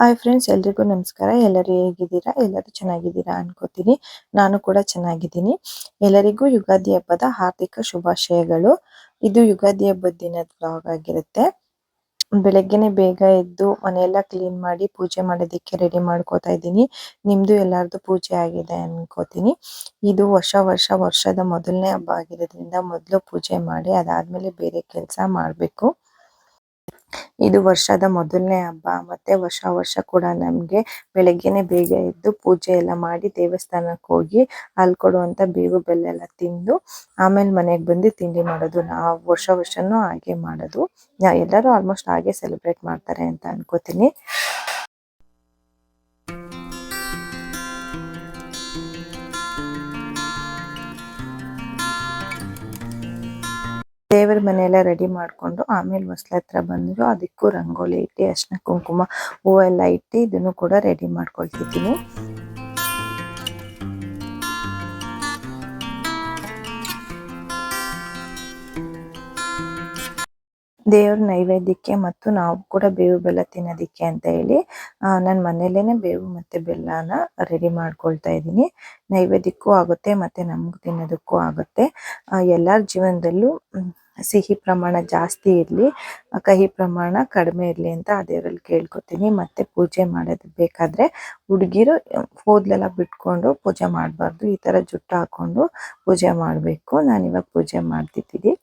Hi friends, ಎಲ್ರಿಗೂ ನಮಸ್ಕಾರ. ಎಲ್ಲರೂ ಹೇಗಿದ್ದೀರಾ? ಎಲ್ಲರೂ ಚೆನ್ನಾಗಿದ್ದೀರಾ ಅನ್ಕೋತೀನಿ. ನಾನು ಕೂಡ ಚೆನ್ನಾಗಿದ್ದೀನಿ. ಎಲ್ಲರಿಗೂ ಯುಗಾದಿ ಹಬ್ಬದ ಹಾರ್ದಿಕ ಶುಭಾಶಯಗಳು. ಇದು ಯುಗಾದಿ ಹಬ್ಬದ ದಿನದ ಬ್ಲಾಗ್ ಆಗಿರುತ್ತೆ. ಬೆಳಗ್ಗೆನೆ ಬೇಗ ಎದ್ದು ಮನೆಯೆಲ್ಲ ಕ್ಲೀನ್ ಮಾಡಿ ಪೂಜೆ ಮಾಡೋದಕ್ಕೆ ರೆಡಿ ಮಾಡ್ಕೋತಾ ಇದ್ದೀನಿ. ನಿಮ್ದು ಎಲ್ಲರದು ಪೂಜೆ ಆಗಿದೆ ಅನ್ಕೋತೀನಿ. ಇದು ವರ್ಷ ವರ್ಷ ವರ್ಷದ ಮೊದಲನೇ ಹಬ್ಬ ಆಗಿರೋದ್ರಿಂದ ಮೊದಲು ಪೂಜೆ ಮಾಡಿ ಅದಾದ್ಮೇಲೆ ಬೇರೆ ಕೆಲಸ ಮಾಡಬೇಕು. ಇದು ವರ್ಷದ ಮೊದಲನೇ ಹಬ್ಬ. ಮತ್ತೆ ವರ್ಷ ವರ್ಷ ಕೂಡ ನಮ್ಗೆ ಬೆಳಗ್ಗೆನೆ ಬೇಗ ಎದ್ದು ಪೂಜೆ ಎಲ್ಲ ಮಾಡಿ ದೇವಸ್ಥಾನಕ್ಕೆ ಹೋಗಿ ಅಲ್ಲಿ ಕೊಡುವಂತ ಬೇವು ಬೆಲ್ಲ ಎಲ್ಲ ತಿಂದು ಆಮೇಲೆ ಮನೆಗೆ ಬಂದು ತಿಂಡಿ ಮಾಡೋದು. ನಾವು ವರ್ಷ, ವರ್ಷನೂ ಹಾಗೆ ಮಾಡೋದು. ಎಲ್ಲರೂ ಆಲ್ಮೋಸ್ಟ್ ಹಾಗೆ ಸೆಲೆಬ್ರೇಟ್ ಮಾಡ್ತಾರೆ ಅಂತ ಅನ್ಕೋತೀನಿ. ದೇವರ ಮನೆಯೆಲ್ಲ ರೆಡಿ ಮಾಡ್ಕೊಂಡು ಆಮೇಲೆ ಹೊಸ್ಲ ಹತ್ರ ಬಂದ್ರು ಅದಕ್ಕೂ ರಂಗೋಲಿ ಇಟ್ಟು ಅರ್ಶಿನ ಕುಂಕುಮ ಹೂವೆಲ್ಲ ಇಟ್ಟು ಇದನ್ನು ಕೂಡ ರೆಡಿ ಮಾಡ್ಕೊಳ್ತಿದ್ದೀನಿ ದೇವ್ರ ನೈವೇದ್ಯಕ್ಕೆ ಮತ್ತು ನಾವು ಕೂಡ ಬೇವು ಬೆಲ್ಲ ತಿನ್ನೋದಿಕ್ಕೆ ಅಂತ ಹೇಳಿ ನಾನು ಮನೇಲೇನೆ ಬೇವು ಮತ್ತೆ ಬೆಲ್ಲನ ರೆಡಿ ಮಾಡ್ಕೊಳ್ತಾ ಇದ್ದೀನಿ. ನೈವೇದ್ಯಕ್ಕೂ ಆಗುತ್ತೆ ಮತ್ತೆ ನಮ್ಗೆ ತಿನ್ನೋದಕ್ಕೂ ಆಗುತ್ತೆ. ಎಲ್ಲರ ಜೀವನದಲ್ಲೂ ಸಿಹಿ ಪ್ರಮಾಣ ಜಾಸ್ತಿ ಇರಲಿ ಕಹಿ ಪ್ರಮಾಣ ಕಡಿಮೆ ಇರಲಿ ಅಂತ ದೇವರಲ್ಲಿ ಕೇಳ್ಕೊತೀನಿ. ಮತ್ತೆ ಪೂಜೆ ಮಾಡೋದು ಬೇಕಾದ್ರೆ ಹುಡುಗಿರು ಕೂದಲೆಲ್ಲ ಬಿಟ್ಕೊಂಡು ಪೂಜೆ ಮಾಡಬಾರ್ದು, ಈ ಥರ ಜುಟ್ಟು ಹಾಕೊಂಡು ಪೂಜೆ ಮಾಡಬೇಕು. ನಾನು ಇವಾಗ ಪೂಜೆ ಮಾಡ್ತಿದ್ದೀನಿ.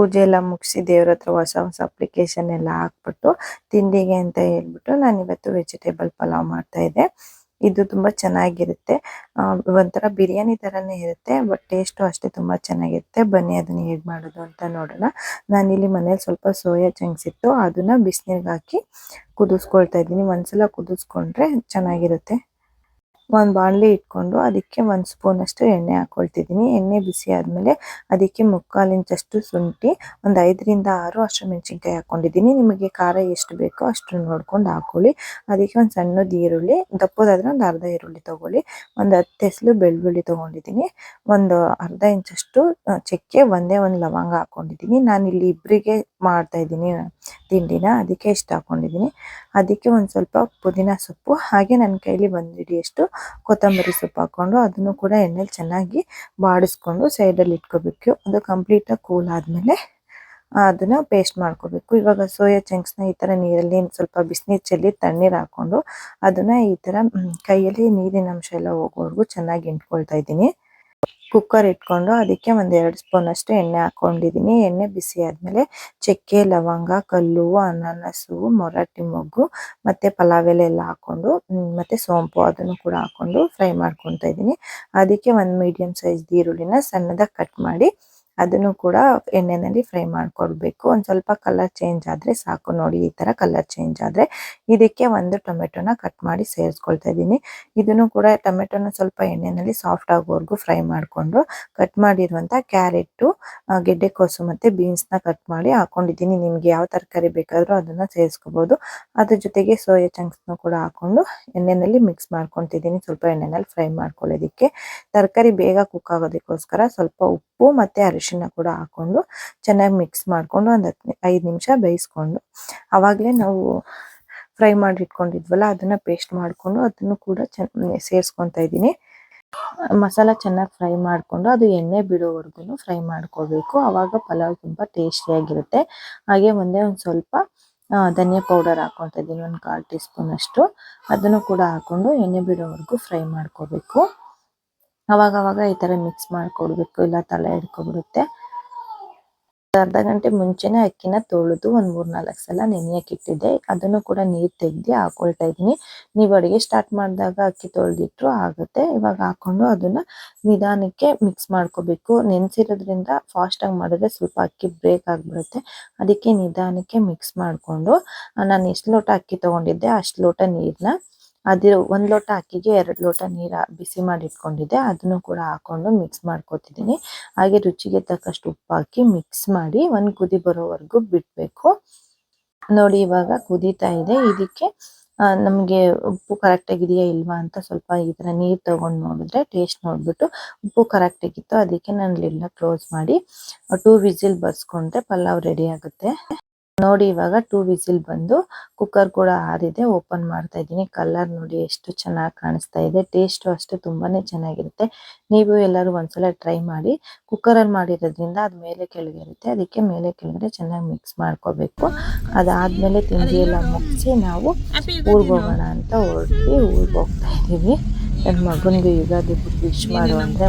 ಪೂಜೆ ಎಲ್ಲ ಮುಗಿಸಿ ದೇವ್ರ ಹತ್ರ ಹೊಸ ಹೊಸ ಅಪ್ಲಿಕೇಶನ್ ಎಲ್ಲ ಹಾಕ್ಬಿಟ್ಟು ತಿಂಡಿಗೆ ಅಂತ ಹೇಳ್ಬಿಟ್ಟು ನಾನು ಇವತ್ತು ವೆಜಿಟೇಬಲ್ ಪಲಾವ್ ಮಾಡ್ತಾ ಇದ್ದೆ. ಇದು ತುಂಬಾ ಚೆನ್ನಾಗಿರುತ್ತೆ. ಒಂಥರ ಬಿರಿಯಾನಿ ತರನೇ ಇರುತ್ತೆ ಬಟ್ ಟೇಸ್ಟು ಅಷ್ಟೇ ತುಂಬಾ ಚೆನ್ನಾಗಿರುತ್ತೆ. ಬನ್ನಿ ಅದನ್ನ ಹೇಗೆ ಮಾಡೋದು ಅಂತ ನೋಡೋಣ. ನಾನಿಲ್ಲಿ ಮನೇಲಿ ಸ್ವಲ್ಪ ಸೋಯಾ ಚಂಕ್ಸ್ ಇತ್ತು, ಅದನ್ನ ಬಿಸಿನೀರಿಗೆ ಹಾಕಿ ಕುದಿಸ್ಕೊಳ್ತಾ ಇದ್ದೀನಿ. ಒಂದ್ಸಲ ಕುದಿಸ್ಕೊಂಡ್ರೆ ಚೆನ್ನಾಗಿರುತ್ತೆ. ಒಂದು ಬಾಣಲಿ ಇಟ್ಕೊಂಡು ಅದಕ್ಕೆ ಒಂದು ಸ್ಪೂನ್ ಅಷ್ಟು ಎಣ್ಣೆ ಹಾಕೊಳ್ತಿದ್ದೀನಿ. ಎಣ್ಣೆ ಬಿಸಿ ಆದಮೇಲೆ ಅದಕ್ಕೆ ಮುಕ್ಕಾಲು ಇಂಚಷ್ಟು ಶುಂಠಿ ಒಂದು ಐದರಿಂದ ಆರು ಅಷ್ಟು ಮೆಣಸಿನ್ಕಾಯಿ ಹಾಕೊಂಡಿದ್ದೀನಿ. ನಿಮಗೆ ಖಾರ ಎಷ್ಟು ಬೇಕೋ ಅಷ್ಟು ನೋಡ್ಕೊಂಡು ಹಾಕೊಳ್ಳಿ. ಅದಕ್ಕೆ ಒಂದು ಸಣ್ಣದ ಈರುಳ್ಳಿ, ದಪ್ಪದಾದ್ರೆ ಒಂದು ಅರ್ಧ ಈರುಳ್ಳಿ ತೊಗೊಳ್ಳಿ. ಒಂದು ಹತ್ತು ಹೆಸಲು ಬೆಳ್ಳುಳ್ಳಿ ತೊಗೊಂಡಿದ್ದೀನಿ. ಒಂದು ಅರ್ಧ ಇಂಚಷ್ಟು ಚಕ್ಕೆ, ಒಂದೇ ಒಂದು ಲವಂಗ ಹಾಕೊಂಡಿದ್ದೀನಿ. ನಾನು ಇಲ್ಲಿ ಇಬ್ಬರಿಗೆ ಮಾಡ್ತಾ ಇದ್ದೀನಿ. ತಿಂಡಿನ ಅದಕ್ಕೆ ಇಷ್ಟ ಹಾಕೊಂಡಿದ್ದೀನಿ. ಅದಕ್ಕೆ ಒಂದು ಸ್ವಲ್ಪ ಪುದೀನ ಸೊಪ್ಪು, ಹಾಗೆ ನನ್ನ ಕೈಲಿ ಒಂದು ಅಷ್ಟು ಕೊತ್ತಂಬರಿ ಸೊಪ್ಪು ಹಾಕೊಂಡು ಅದನ್ನು ಕೂಡ ಎಣ್ಣೆಲಿ ಚೆನ್ನಾಗಿ ಬಾಡಿಸ್ಕೊಂಡು ಸೈಡಲ್ಲಿ ಇಟ್ಕೋಬೇಕು. ಅದು ಕಂಪ್ಲೀಟಾಗಿ ಕೂಲ್ ಆದಮೇಲೆ ಅದನ್ನು ಪೇಸ್ಟ್ ಮಾಡ್ಕೋಬೇಕು. ಇವಾಗ ಸೋಯಾ ಚಂಕ್ಸ್ನ ಈ ಥರ ನೀರಲ್ಲಿ ಸ್ವಲ್ಪ ಬಿಸಿನೀರು ಚೆಲ್ಲಿ ತಣ್ಣೀರು ಹಾಕ್ಕೊಂಡು ಅದನ್ನು ಈ ಥರ ಕೈಯಲ್ಲಿ ನೀರಿನ ಅಂಶ ಎಲ್ಲ ಹೋಗೋವರೆಗೂ ಚೆನ್ನಾಗಿ ಇಂಟ್ಕೊಳ್ತಾ ಇದ್ದೀನಿ. ಕುಕ್ಕರ್ ಇಟ್ಕೊಂಡು ಅದಕ್ಕೆ ಒಂದೆರಡು ಎರಡು ಸ್ಪೂನ್ ಅಷ್ಟು ಎಣ್ಣೆ ಹಾಕೊಂಡಿದ್ದೀನಿ ಎಣ್ಣೆ ಬಿಸಿ ಆದ್ಮೇಲೆ ಚಕ್ಕೆ, ಲವಂಗ, ಕಲ್ಲು, ಅನಾನಸು, ಮೊರಾಟಿ ಮೊಗ್ಗು ಮತ್ತೆ ಪಲಾವ್ ಎಲೆ ಎಲ್ಲ ಹಾಕೊಂಡು ಮತ್ತೆ ಸೋಂಪು ಅದನ್ನು ಕೂಡ ಹಾಕೊಂಡು ಫ್ರೈ ಮಾಡ್ಕೊತಾ ಇದ್ದೀನಿ ಅದಕ್ಕೆ ಒಂದು ಮೀಡಿಯಂ ಸೈಜ್ ಈರುಳ್ಳಿನ ಸಣ್ಣದಾಗಿ ಕಟ್ ಮಾಡಿ ಅದನ್ನು ಕೂಡ ಎಣ್ಣೆನಲ್ಲಿ ಫ್ರೈ ಮಾಡ್ಕೊಳ್ಬೇಕು. ಒಂದು ಸ್ವಲ್ಪ ಕಲರ್ ಚೇಂಜ್ ಆದರೆ ಸಾಕು. ನೋಡಿ, ಈ ತರ ಕಲರ್ ಚೇಂಜ್ ಆದರೆ ಇದಕ್ಕೆ ಒಂದು ಟೊಮೆಟೊನ ಕಟ್ ಮಾಡಿ ಸೇರಿಸ್ಕೊಳ್ತಾ ಇದ್ದೀನಿ. ಇದನ್ನು ಕೂಡ ಟೊಮೆಟೊನ ಸ್ವಲ್ಪ ಎಣ್ಣೆನಲ್ಲಿ ಸಾಫ್ಟ್ ಆಗೋವರೆಗೂ ಫ್ರೈ ಮಾಡಿಕೊಂಡು ಕಟ್ ಮಾಡಿರುವಂಥ ಕ್ಯಾರೆಟು ಗೆಡ್ಡೆಕೋಸು ಮತ್ತೆ ಬೀನ್ಸ್ನ ಕಟ್ ಮಾಡಿ ಹಾಕೊಂಡಿದ್ದೀನಿ. ನಿಮಗೆ ಯಾವ ತರಕಾರಿ ಬೇಕಾದರೂ ಅದನ್ನ ಸೇರಿಸ್ಕೋಬೋದು. ಅದ್ರ ಜೊತೆಗೆ ಸೋಯಾ ಚಂಕ್ಸ್ ಕೂಡ ಹಾಕೊಂಡು ಎಣ್ಣೆನಲ್ಲಿ ಮಿಕ್ಸ್ ಮಾಡ್ಕೊತಿದ್ದೀನಿ ಸ್ವಲ್ಪ ಎಣ್ಣೆನಲ್ಲಿ ಫ್ರೈ ಮಾಡ್ಕೊಳ್ಳೋದಕ್ಕೆ. ತರಕಾರಿ ಬೇಗ ಕುಕ್ ಆಗೋದಕ್ಕೋಸ್ಕರ ಸ್ವಲ್ಪ ಉಪ್ಪು ಮತ್ತೆ ಅರಿಶಿನ ಕೂಡ ಹಾಕೊಂಡು ಚೆನ್ನಾಗಿ ಮಿಕ್ಸ್ ಮಾಡ್ಕೊಂಡು ಒಂದು ಹತ್ತು ಐದು ನಿಮಿಷ ಬೇಯಿಸ್ಕೊಂಡು ಆವಾಗಲೇ ನಾವು ಫ್ರೈ ಮಾಡಿ ಇಟ್ಕೊಂಡಿದ್ವಲ್ಲ ಅದನ್ನ ಪೇಸ್ಟ್ ಮಾಡ್ಕೊಂಡು ಅದನ್ನು ಕೂಡ ಚೆನ್ನ ಸೇರಿಸ್ಕೊತಾ ಇದ್ದೀನಿ. ಮಸಾಲ ಚೆನ್ನಾಗಿ ಫ್ರೈ ಮಾಡಿಕೊಂಡು ಅದು ಎಣ್ಣೆ ಬಿಡೋವರೆಗೂ ಫ್ರೈ ಮಾಡ್ಕೋಬೇಕು. ಆವಾಗ ಪಲಾವ್ ತುಂಬ ಟೇಸ್ಟಿಯಾಗಿರುತ್ತೆ. ಹಾಗೆ ಒಂದೇ ಒಂದು ಸ್ವಲ್ಪ ಧನಿಯಾ ಪೌಡರ್ ಹಾಕೊತಾ ಇದ್ದೀನಿ, ಒಂದು ಕಾಲು ಟೀ ಸ್ಪೂನ್ ಅಷ್ಟು ಅದನ್ನು ಕೂಡ ಹಾಕೊಂಡು ಎಣ್ಣೆ ಬಿಡೋವರೆಗೂ ಫ್ರೈ ಮಾಡ್ಕೋಬೇಕು. ಅವಾಗ ಅವಾಗ ಈ ಥರ ಮಿಕ್ಸ್ ಮಾಡ್ಕೊಡ್ಬೇಕು, ಇಲ್ಲ ತಲೆ ಹಿಡ್ಕೊಬಿಡುತ್ತೆ ಅರ್ಧ ಗಂಟೆ ಮುಂಚೆನೆ ಅಕ್ಕಿನ ತೊಳೆದು ಒಂದು ಮೂರು ನಾಲ್ಕು ಸಲ ನೆನೆಯಕ್ಕೆ ಇಟ್ಟಿದ್ದೆ. ಅದನ್ನು ಕೂಡ ನೀರ್ ತೆಗ್ದು ಹಾಕೊಳ್ತಾ ಇದೀನಿ ನೀವು ಅಡುಗೆ ಸ್ಟಾರ್ಟ್ ಮಾಡಿದಾಗ ಅಕ್ಕಿ ತೊಳೆದಿಟ್ರು ಆಗುತ್ತೆ. ಇವಾಗ ಹಾಕೊಂಡು ಅದನ್ನ ನಿಧಾನಕ್ಕೆ ಮಿಕ್ಸ್ ಮಾಡ್ಕೋಬೇಕು. ನೆನ್ಸಿರೋದ್ರಿಂದ ಫಾಸ್ಟ್ ಆಗಿ ಮಾಡಿದ್ರೆ ಸ್ವಲ್ಪ ಅಕ್ಕಿ ಬ್ರೇಕ್ ಆಗಿಬಿಡುತ್ತೆ. ಅದಕ್ಕೆ ನಿಧಾನಕ್ಕೆ ಮಿಕ್ಸ್ ಮಾಡಿಕೊಂಡು, ನಾನು ಎಷ್ಟು ಲೋಟ ಅಕ್ಕಿ ತಗೊಂಡಿದ್ದೆ ಅಷ್ಟು ಲೋಟ ನೀರ್ನ ಅದ್ರ ಒಂದು ಲೋಟ ಅಕ್ಕಿಗೆ ಎರಡು ಲೋಟ ನೀರು ಬಿಸಿ ಮಾಡಿ ಇಟ್ಕೊಂಡಿದ್ದೆ. ಅದನ್ನು ಕೂಡ ಹಾಕೊಂಡು ಮಿಕ್ಸ್ ಮಾಡ್ಕೊತಿದ್ದೀನಿ. ಹಾಗೆ ರುಚಿಗೆ ತಕ್ಕಷ್ಟು ಉಪ್ಪು ಹಾಕಿ ಮಿಕ್ಸ್ ಮಾಡಿ ಒಂದು ಕುದಿ ಬರೋವರೆಗೂ ಬಿಡಬೇಕು. ನೋಡಿ ಇವಾಗ ಕುದೀತಾ ಇದೆ. ಇದಕ್ಕೆ ನಮಗೆ ಉಪ್ಪು ಕರೆಕ್ಟ್ ಆಗಿದೆಯಾ ಇಲ್ವಾ ಅಂತ ಸ್ವಲ್ಪ ಈ ಥರ ನೀರು ತೊಗೊಂಡು ನೋಡಿದ್ರೆ ಟೇಸ್ಟ್ ನೋಡ್ಬಿಟ್ಟು ಉಪ್ಪು ಕರೆಕ್ಟಾಗಿತ್ತು ಅದಕ್ಕೆ ನಾನು ಲಿಡ್ನ ಕ್ಲೋಸ್ ಮಾಡಿ ಟೂ ವಿಸಿಲ್ ಬರ್ಸ್ಕೊಂಡ್ರೆ ಪಲಾವ್ ರೆಡಿ ಆಗುತ್ತೆ. ನೋಡಿ ಇವಾಗ ಟೂ ವಿಸಿಲ್ ಬಂದು ಕುಕ್ಕರ್ ಕೂಡ ಆರಿದೆ ಓಪನ್ ಮಾಡ್ತಾ ಇದ್ದೀನಿ. ಕಲರ್ ನೋಡಿ ಎಷ್ಟು ಚೆನ್ನಾಗಿ ಕಾಣಿಸ್ತಾ ಇದೆ ಟೇಸ್ಟ್ ಅಷ್ಟೇ ತುಂಬಾನೇ ಚೆನ್ನಾಗಿರುತ್ತೆ. ನೀವು ಎಲ್ಲರೂ ಒಂದ್ಸಲ ಟ್ರೈ ಮಾಡಿ ಕುಕ್ಕರಲ್ಲಿ ಮಾಡಿರೋದ್ರಿಂದ ಅದು ಮೇಲೆ ಕೆಳಗೆ ಇರುತ್ತೆ ಅದಕ್ಕೆ ಮೇಲೆ ಕೆಳಗಡೆ ಚೆನ್ನಾಗಿ ಮಿಕ್ಸ್ ಮಾಡ್ಕೋಬೇಕು. ಅದಾದ್ಮೇಲೆ ತಿಂಡಿ ಎಲ್ಲ ಮುಗಿಸಿ ನಾವು ಊರಿಗೆ ಹೋಗೋಣ ಅಂತ ಹೊರಟ್ವಿ ಊರಿಗೆ ಹೋಗ್ತಾ ಇದೀವಿ ನನ್ನ ಮಗನಿಗೆ ಯುಗಾದಿ ವಿಶ್ ಮಾಡು ಅಂದರೆ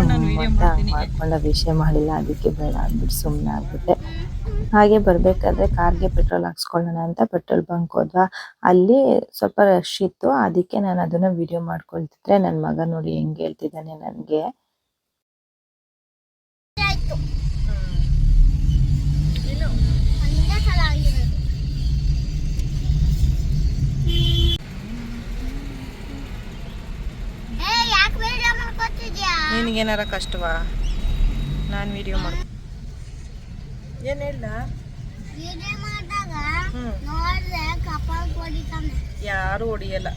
ಮಾಡ್ಕೊಂಡ ವಿಷಯ ಮಾಡಿಲ್ಲ ಅದಕ್ಕೆ ಬೇಡ ಅಂದ್ಬಿಟ್ಟು ಸುಮ್ಮನೆ ಆಗ್ಬಿಟ್ಟೆ. ಹಾಗೆ ಬರ್ಬೇಕಾದ್ರೆ ಕಾರ್ಗೆ ಪೆಟ್ರೋಲ್ ಹಾಕ್ಸ್ಕೊಳ್ಳೋಣ ಅಂತ ಪೆಟ್ರೋಲ್ ಬಂಕ್ ಹೋದ್ವಾ. ಅಲ್ಲಿ ಸ್ವಲ್ಪ ರಶ್ ಇತ್ತು. ಅದಕ್ಕೆ ನಾನು ಅದನ್ನ ವಿಡಿಯೋ ಮಾಡ್ಕೊಳ್ತಿದ್ರೆ ನನ್ನ ಮಗ ನೋಡಿ ಹೆಂಗ್ ಹೇಳ್ತಿದ್ದಾನೆ ನನ್ಗೆ. ನಿನಗೇನಾರ ಕಷ್ಟವಾ? ನಾನು ವಿಡಿಯೋ ಮಾಡ್ ಏನ್ ಹೊಡಿತಾನೆ ಯಾರು ಹೊಡಿಯಲ್ಲ.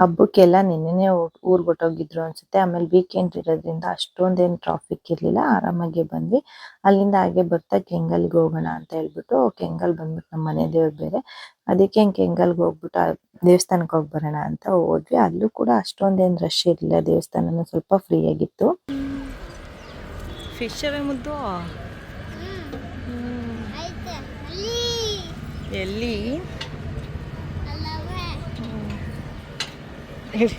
ಹಬ್ಬಕ್ಕೆಲ್ಲ ನಿನ್ನೆನೆ ಊರ್ ಹೊಟ್ಟೋಗಿದ್ರು ಅನ್ಸುತ್ತೆ. ಆಮೇಲೆ ವೀಕೆಂಡ್ ಇರೋದ್ರಿಂದ ಅಷ್ಟೊಂದೇನ್ ಟ್ರಾಫಿಕ್ ಇರಲಿಲ್ಲ. ಆರಾಮಾಗಿ ಬಂದ್ವಿ. ಅಲ್ಲಿಂದ ಹಾಗೆ ಬರ್ತಾ ಕೆಂಗಲ್ಗೆ ಹೋಗೋಣ ಅಂತ ಹೇಳ್ಬಿಟ್ಟು ಕೆಂಗಲ್ ಬಂದ್ಬಿಟ್ಟು ನಮ್ಮ ಮನೆ ದೇವ್ರು ಬೇರೆ. ಅದಕ್ಕೆ ಕೆಂಗಲ್ಗೆ ಹೋಗ್ಬಿಟ್ಟು ಆ ದೇವಸ್ಥಾನಕ್ಕೆ ಹೋಗಿ ಬರೋಣ ಅಂತ ಹೋದ್ವಿ. ಅಲ್ಲೂ ಕೂಡ ಅಷ್ಟೊಂದೇನ್ ರಶ್ ಇರಲಿಲ್ಲ. ದೇವಸ್ಥಾನನೂ ಸ್ವಲ್ಪ ಫ್ರೀ ಆಗಿತ್ತು. ಫಿಶ್ ಮುದ್ದು? ಎಲ್ಲಿ? ಅಲ್ಲಿಗೆ?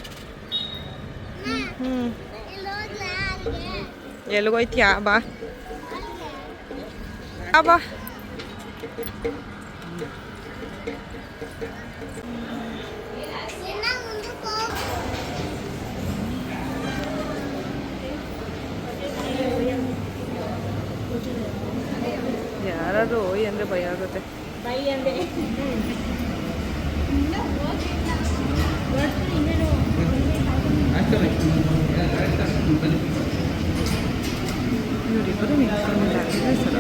ಎಲ್ಲಿಗೋಯ್ತೀಯಾ ಬಾ. ಅಬ್ಬಾ ಬಾ. ಯಾರಾದ್ರೂ ಓಯ್ ಅಂದ್ರೆ ಭಯ ಆಗುತ್ತೆ. ಇವರಿಬ್ಬರು ನಿಂತ್ಕೊಂಡಿದ್ದಾರೆ ಸರ್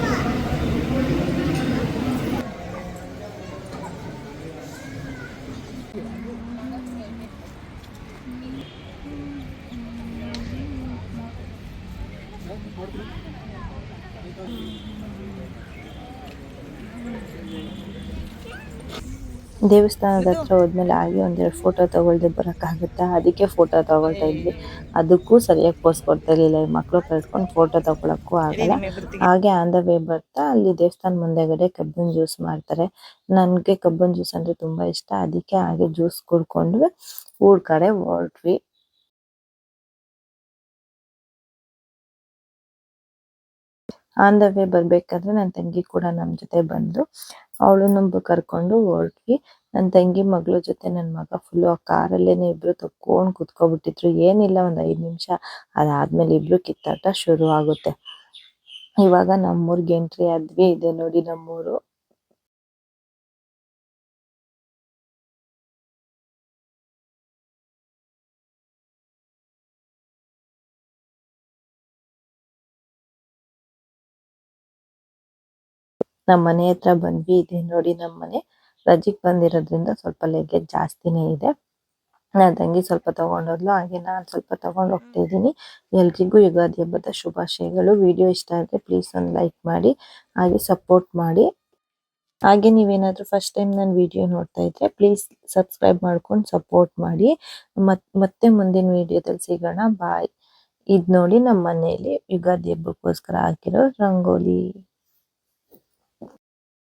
ದೇವಸ್ಥಾನದ ಹತ್ರ ಹೋದ್ಮೇಲೆ ಹಾಗೆ ಒಂದೆರಡು ಫೋಟೋ ತಗೊಳ್ದೆ ಬರೋಕ್ಕಾಗುತ್ತಾ? ಅದಕ್ಕೆ ಫೋಟೋ ತಗೊಳ್ತಾ ಇದ್ವಿ. ಅದಕ್ಕೂ ಸರಿಯಾಗಿ ಪೋಸ್ ಕೊಡ್ತಾ ಇರಲಿಲ್ಲ. ಈ ಮಕ್ಕಳು ಕಳ್ಸ್ಕೊಂಡು ಫೋಟೋ ತಗೊಳಕ್ಕೂ ಆಗಲ್ಲ. ಹಾಗೆ ಆನ್ ದ ವೇ ಬರ್ತಾ ಅಲ್ಲಿ ದೇವಸ್ಥಾನ ಮುಂದೆಗಡೆ ಕಬ್ಬಿನ ಜ್ಯೂಸ್ ಮಾಡ್ತಾರೆ. ನನಗೆ ಕಬ್ಬಿನ ಜ್ಯೂಸ್ ಅಂದ್ರೆ ತುಂಬಾ ಇಷ್ಟ. ಅದಕ್ಕೆ ಹಾಗೆ ಜ್ಯೂಸ್ ಕುಡ್ಕೊಂಡು ಊರ್ ಕಡೆ ಹೊರಟ್ವಿ. ಆನ್ ದ ವೇ ಬರ್ಬೇಕಾದ್ರೆ ನನ್ನ ತಂಗಿ ಕೂಡ ನಮ್ ಜೊತೆ ಬಂದು ಅವಳು ನಂಬ ಕರ್ಕೊಂಡು ಹೊರಟ್ವಿ ನನ್ನ ತಂಗಿ ಮಗಳ ಜೊತೆ ನನ್ನ ಮಗ ಫುಲ್ ಆ ಕಾರಲ್ಲೇನೆ ಇಬ್ರು ತಕ್ಕೊಂಡ್ ಕುತ್ಕೊಬಿಟ್ಟಿದ್ರು. ಏನಿಲ್ಲ ಒಂದ್ ಐದು ನಿಮಿಷ ಅದಾದ್ಮೇಲೆ ಇಬ್ರು ಕಿತ್ತಾಟ ಶುರು ಆಗುತ್ತೆ ಇವಾಗ ನಮ್ಮೂರ್ಗೆ ಎಂಟ್ರಿ ಆದ್ವಿ. ಇದೆ ನೋಡಿ ನಮ್ಮೂರು. ನಮ್ಮ ಮನೆ ಹತ್ರ ಬಂದ್ವಿ ಇದೆ ನೋಡಿ ನಮ್ಮ ಮನೆ ರಜೆಗ್ ಬಂದಿರೋದ್ರಿಂದ ಸ್ವಲ್ಪ ಲಗೇಜ್ ಜಾಸ್ತಿನೇ ಇದೆ. ನನ್ನ ತಂಗಿ ಸ್ವಲ್ಪ ತಗೊಂಡೋದ್ಲು ಹಾಗೆ ನಾನು ಸ್ವಲ್ಪ ತಗೊಂಡು ಹೋಗ್ತಾ ಇದ್ದೀನಿ. ಎಲ್ರಿಗೂ ಯುಗಾದಿ ಹಬ್ಬದ ಶುಭಾಶಯಗಳು. ವಿಡಿಯೋ ಇಷ್ಟ ಆದ್ರೆ ಪ್ಲೀಸ್ ಒಂದು ಲೈಕ್ ಮಾಡಿ ಹಾಗೆ ಸಪೋರ್ಟ್ ಮಾಡಿ. ಹಾಗೆ ನೀವೇನಾದ್ರೂ ಫಸ್ಟ್ ಟೈಮ್ ನನ್ನ ವಿಡಿಯೋ ನೋಡ್ತಾ ಇದ್ರೆ ಪ್ಲೀಸ್ ಸಬ್ಸ್ಕ್ರೈಬ್ ಮಾಡ್ಕೊಂಡು ಸಪೋರ್ಟ್ ಮಾಡಿ. ಮತ್ ಮತ್ತೆ ಮುಂದಿನ ವಿಡಿಯೋದಲ್ಲಿ ಸಿಗೋಣ. ಬಾಯ್ ಇದು ನೋಡಿ ನಮ್ಮ ಮನೆಯಲ್ಲಿ ಯುಗಾದಿ ಹಬ್ಬಕ್ಕೋಸ್ಕರ ಹಾಕಿರೋ ರಂಗೋಲಿ.